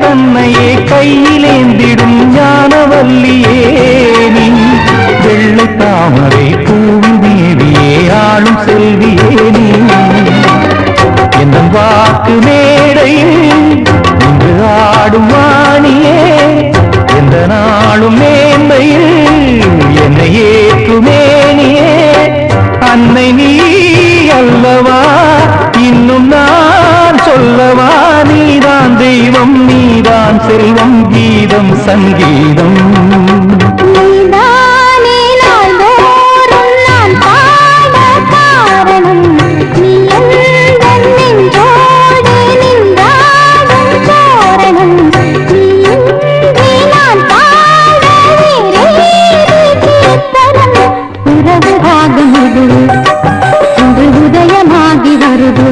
தன்னையே கையிலேந்திடும் ஞானவல்லியே நீ. வெள்ளை தாமரை பூவி தேவியே ஆளும் செல்வியே நீ. என் வாக்கு மேடையில் இன்று ஆடும் வாணியே எந்த நாளும் மேன்மையில் என்னை ஏற்றுமேனியே அன்னை நீ அல்லவா இன்னும் நான் சொல்லவா நீதான் தெய்வம் நீ நீதான் செல்வம் கீதம் சங்கீதம். உதயமாகி வருது.